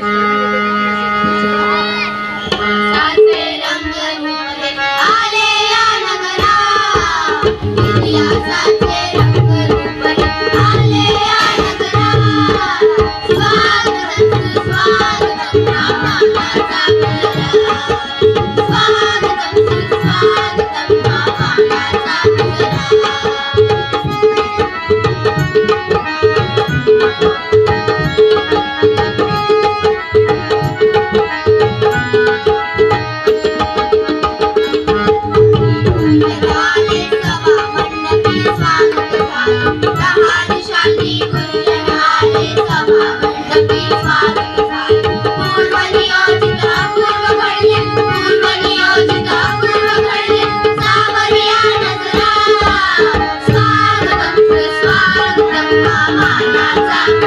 Hello. मानाचा